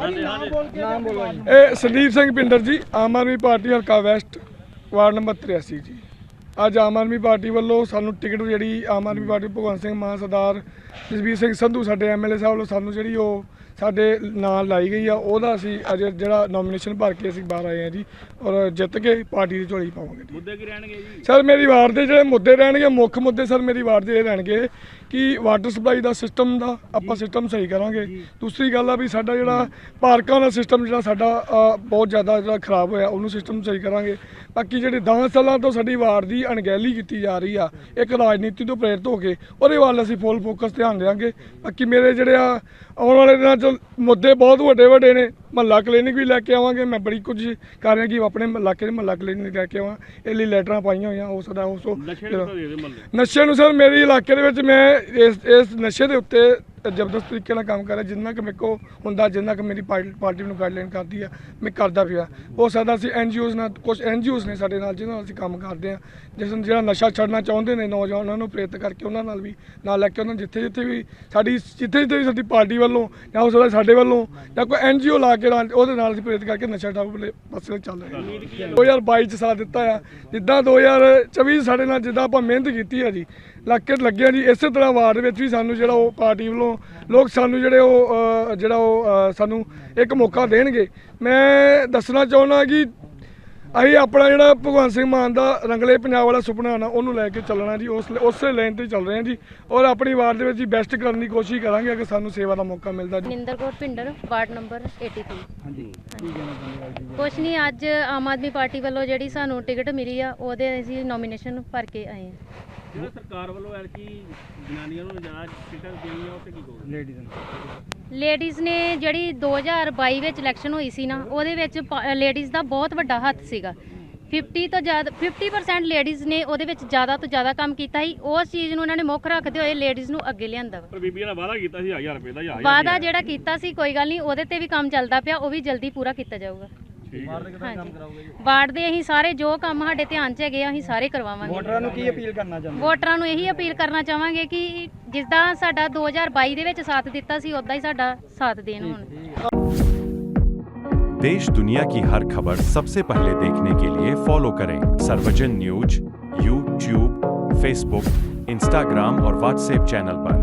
ਨਾਮ ਬੋਲੋ ਜੀ। ਇਹ ਸੰਦੀਪ ਸਿੰਘ ਪਿੰਡਰ ਜੀ ਆਮ ਆਦਮੀ ਪਾਰਟੀ ਹਲਕਾ ਵੈਸਟ ਵਾਰਡ ਨੰਬਰ 83 ਜੀ। ਅੱਜ ਆਮ ਆਦਮੀ ਪਾਰਟੀ ਵੱਲੋਂ ਸਾਨੂੰ ਟਿਕਟ ਜਿਹੜੀ ਆਮ ਆਦਮੀ ਪਾਰਟੀ ਭਗਵੰਤ ਸਿੰਘ ਮਾਨ ਸਰਦਾਰ ਜਸਬੀਰ ਸਿੰਘ ਸੰਧੂ ਸਾਡੇ ਐਮਐਲਏ ਸਾਹਿਬ ਵੱਲੋਂ ਸਾਨੂੰ ਜਿਹੜੀ ਉਹ ਸਾਡੇ ਨਾਲ ਲਾਈ ਗਈ ਆ ਉਹਦਾ ਅਸੀਂ ਅੱਜ ਜਿਹੜਾ ਨੋਮੀਨੇਸ਼ਨ ਭਰ ਕੇ ਅਸੀਂ ਬਾਹਰ ਆਏ ਆ ਜੀ ਔਰ ਜਿੱਤ ਕੇ ਪਾਰਟੀ ਦੀ ਝੋਲੀ ਪਾਵਾਂਗੇ ਜੀ। ਮੁੱਦੇ ਕੀ ਰਹਿਣਗੇ ਜੀ? ਸਰ ਮੇਰੀ ਵਾਰਡ ਦੇ ਜਿਹੜੇ ਮੁੱਦੇ ਰਹਿਣਗੇ ਮੁੱਖ ਮੁੱਦੇ ਸਰ ਮੇਰੀ ਵਾਰਡ ਦੇ ਇਹ ਰਹਿਣਗੇ ਕਿ ਵਾਟਰ ਸਪਲਾਈ ਦਾ ਸਿਸਟਮ ਦਾ ਆਪਾਂ ਸਿਸਟਮ ਸਹੀ ਕਰਾਂਗੇ। ਦੂਸਰੀ ਗੱਲ ਆ ਵੀ ਸਾਡਾ ਜਿਹੜਾ ਪਾਰਕਾਂ ਦਾ ਸਿਸਟਮ ਜਿਹੜਾ ਸਾਡਾ ਬਹੁਤ ਜ਼ਿਆਦਾ ਜਿਹੜਾ ਖਰਾਬ ਹੋਇਆ ਉਹਨੂੰ ਸਿਸਟਮ ਸਹੀ ਕਰਾਂਗੇ। ਬਾਕੀ ਜਿਹੜੇ 10 ਸਾਲਾਂ ਤੋਂ ਸਾਡੀ ਵਾਰਡ ਦੀ ਅਣਗਹਿਲੀ ਕੀਤੀ ਜਾ ਰਹੀ ਆ ਇੱਕ ਰਾਜਨੀਤੀ ਤੋਂ ਪ੍ਰੇਰਿਤ ਹੋ ਕੇ ਉਹਦੇ ਵੱਲ ਅਸੀਂ ਫੁੱਲ ਫੋਕਸ ਧਿਆਨ ਦੇਵਾਂਗੇ ਬਾਕੀ ਮੇਰੇ ਜਿਹੜੇ ਆ ਆਉਣ ਵਾਲੇ ਦਿਨਾਂ 'ਚ ਮੁੱਦੇ ਬਹੁਤ ਵੱਡੇ ਵੱਡੇ ਨੇ ਮਹੱਲਾ ਕਲੀਨਿਕ ਵੀ ਲੈ ਕੇ ਆਵਾਂਗੇ। ਮੈਂ ਬੜੀ ਕੁਝ ਕਰ ਰਿਹਾ ਕਿ ਆਪਣੇ ਇਲਾਕੇ ਦੇ ਮਹੱਲਾ ਕਲੀਨਿਕ ਲੈ ਕੇ ਆਵਾਂ। ਇਹ ਲਈ ਲੈਟਰਾਂ ਪਾਈਆਂ ਹੋਈਆਂ ਹੋ ਸਕਦਾ ਉਸ ਦੇ ਦੇ ਨਸ਼ੇ ਨੂੰ ਸਰ ਮੇਰੇ ਇਲਾਕੇ ਦੇ ਵਿੱਚ ਮੈਂ ਇਸ ਇਸ ਨਸ਼ੇ ਦੇ ਉੱਤੇ ਜ਼ਬਰਦਸਤ ਤਰੀਕੇ ਨਾਲ ਕੰਮ ਕਰ ਰਿਹਾ, ਜਿੰਨਾ ਕਿ ਮੇਰੇ ਕੋ ਹੁੰਦਾ, ਜਿੰਨਾ ਕਿ ਮੇਰੀ ਪਾਰਟੀ ਪਾਰਟੀ ਮੈਨੂੰ ਗਾਈਡਲਾਈਨ ਕਰਦੀ ਆ, ਮੈਂ ਕਰਦਾ ਪਿਆ। ਹੋ ਸਕਦਾ ਅਸੀਂ ਸੀ ਐਨਜੀਓਜ਼ ਨਾਲ ਕੁਝ ਐਨਜੀਓਜ਼ ਨੇ ਸਾਡੇ ਨਾਲ, ਜਿਹਨਾਂ ਨਾਲ ਅਸੀਂ ਕੰਮ ਕਰਦੇ ਆ। ਜਿਸ ਨੂੰ ਜਿਹੜਾ ਨਸ਼ਾ ਛੱਡਣਾ ਚਾਹੁੰਦੇ ਨੇ ਨੌਜਵਾਨਾਂ ਨੂੰ ਪ੍ਰੇਰਿਤ ਕਰਕੇ ਉਹਨਾਂ ਨਾਲ ਵੀ ਨਾਲ ਲੈ ਕੇ ਉਹਨਾਂ ਨੂੰ ਜਿੱਥੇ ਜਿੱਥੇ ਵੀ ਸਾਡੀ, ਜਿੱਥੇ ਜਿੱਥੇ ਵੀ ਸਾਡੀ ਪਾਰਟੀ ਵੱਲੋਂ ਜਾਂ ਹੋ ਸਕਦਾ ਸਾਡੇ ਵੱਲੋਂ ਜਾਂ ਕੋਈ ਐਨਜੀਓ ਲਾ ਕੇ ਨਾਲ, ਉਹਦੇ ਨਾਲ ਅਸੀਂ ਪ੍ਰੇਰਿਤ ਕਰਕੇ ਨਸ਼ਾ ਛਡਾਊ ਵਾਲੇ ਪਾਸੇ ਚੱਲ ਰਹੇ ਹਾਂ। 2022 ਚ ਸਾਥ ਦਿੱਤਾ ਆ। ਜਿੱਦਾਂ 2024 ਚ ਸਾਡੇ ਨਾਲ ਜਿੱਦਾਂ ਆਪਾਂ ਮਿਹਨਤ ਕੀਤੀ ਆ ਜੀ ਇਲਾਕੇ 'ਚ ਲੱਗਿਆ ਜੀ, ਇਸੇ ਤਰ੍ਹਾਂ ਵਾਰਡ ਵਿੱਚ ਵੀ ਸਾਨੂੰ ਜਿਹੜਾ ਉਹ ਪਾਰਟੀ ਵੱਲੋਂ ਲੋਕ ਸਾਨੂੰ ਜਿਹੜੇ ਉਹ ਅ, ਜਿਹੜਾ ਉਹ ਅ, ਸਾਨੂੰ ਇੱਕ ਮੌਕਾ ਦੇਣਗੇ। ਮੈਂ ਦੱਸਣਾ ਚਾਹੁੰਦਾ ਕਿ ਅਸੀਂ ਆਪਣਾ ਜਿਹੜਾ ਭਗਵੰਤ ਸਿੰਘ ਮਾਨ ਦਾ ਰੰਗਲੇ ਪੰਜਾਬ ਵਾਲਾ ਸੁਪਨਾ ਨਾ ਉਹਨੂੰ ਲੈ ਕੇ ਚੱਲਣਾ ਜੀ। ਉਸ ਉਸੇ ਲਾਈਨ ਤੇ ਚੱਲ ਰਹੇ ਹਾਂ ਜੀ। ਔਰ ਆਪਣੀ ਵਾਰਡ ਦੇ ਵਿੱਚ ਜੀ ਬੈਸਟ ਕਰਨ ਦੀ ਕੋਸ਼ਿਸ਼ ਕਰਾਂਗੇ ਅਗਰ ਸਾਨੂੰ ਸੇਵਾ ਦਾ ਮੌਕਾ ਮਿਲਦਾ ਜੀ। ਨਿੰਦਰ ਕੌਰ ਭਿੰਡਰ ਵਾਰਡ ਨੰਬਰ 83 ਹਾਂਜੀ। ਕੁਛ ਨਹੀਂ ਅੱਜ ਆਮ ਆਦਮੀ ਪਾਰਟੀ ਵੱਲੋਂ ਜਿਹੜੀ ਸਾਨੂੰ ਟਿਕਟ ਮਿਲੀ ਆ ਉਹਦੇ ਅਸੀਂ ਨੋਮੀਨੇਸ਼ਨ ਭਰ ਕੇ ਆਏ ਹਾਂ। ਜਿਹੜਾ ਸਰਕਾਰ ਵੱਲੋਂ ਐਰ ਕੀ ਜਨਾਨੀਆਂ ਨੂੰ ਨਜਾਇਜ਼ ਟਿਕਟ ਦੇਣੀ ਆ ਉਹ ਤੇ ਕੀ ਕਹੋਗੇ? ਲੇਡੀਜ਼ ਲੇਡੀਜ਼ ਨੇ ਜਿਹੜੀ 2022 ਵਿੱਚ ਇਲੈਕਸ਼ਨ ਹੋਈ ਸੀ ਨਾ ਉਹਦੇ ਵਿੱਚ ਲੇਡੀਜ਼ ਦਾ ਬਹੁਤ ਵੱਡਾ ਹੱਥ ਸੀਗਾ। 50 ਤੋਂ ਜ਼ਿਆਦਾ 50% ਲੇਡੀਜ਼ ਨੇ ਉਹਦੇ ਵਿੱਚ ਜ਼ਿਆਦਾ ਤੋਂ ਜ਼ਿਆਦਾ ਕੰਮ ਕੀਤਾ ਸੀ। ਉਸ ਚੀਜ਼ ਨੂੰ ਉਹਨਾਂ ਨੇ ਮੁੱਖ ਰੱਖਦੇ ਹੋਏ ਲੇਡੀਜ਼ ਨੂੰ ਅੱਗੇ ਲਿਆਂਦਾ ਵਾ। ਪਰ ਬੀਬੀਆਂ ਨੇ ਵਾਅਦਾ ਕੀਤਾ ਸੀ 1000 ਰੁਪਏ ਦਾ 1000 ਵਾਅਦਾ ਜਿਹੜਾ ਕੀਤਾ ਸੀ ਕੋਈ ਗੱਲ ਨਹੀਂ ਉਹਦੇ ਤੇ ਵੀ ਕੰਮ ਚੱਲਦਾ ਪਿਆ ਉਹ ਵੀ ਜਲਦੀ ਪੂਰਾ ਕੀਤਾ ਜਾਊਗਾ। ਹਾਂਜੀ ਕਰਾਓਗੇ ਜੀ ਵਾਰਡ ਦੇ ਅਸੀਂ ਸਾਰੇ ਜੋ ਕੰਮ ਸਾਡੇ ਧਿਆਨ 'ਚ ਹੈਗੇ ਆ ਅਸੀਂ ਸਾਰੇ ਕਰਵਾਵਾਂਗੇ ਵੋਟਰਾਂ ਨੂੰ ਕੀ ਅਪੀਲ ਕਰਨਾ ਚਾਹੁੰਦੇ ਹੋ? ਵੋਟਰਾਂ ਨੂੰ ਇਹੀ ਅਪੀਲ ਕਰਨਾ ਚਾਹਾਂਗੇ ਕਿ ਜਿੱਦਾਂ ਸਾਡਾ 2022 ਦੇ ਵਿੱਚ ਸਾਥ ਦਿੱਤਾ ਸੀ ਉਦਾਂ ਹੀ ਸਾਡਾ ਸਾਥ ਦੇਣ ਹੁਣ देश दुनिया की हर खबर सबसे पहले देखने के लिए फॉलो करें Sarvajan news YouTube Facebook Instagram और व्हाट्सएप चैनल पर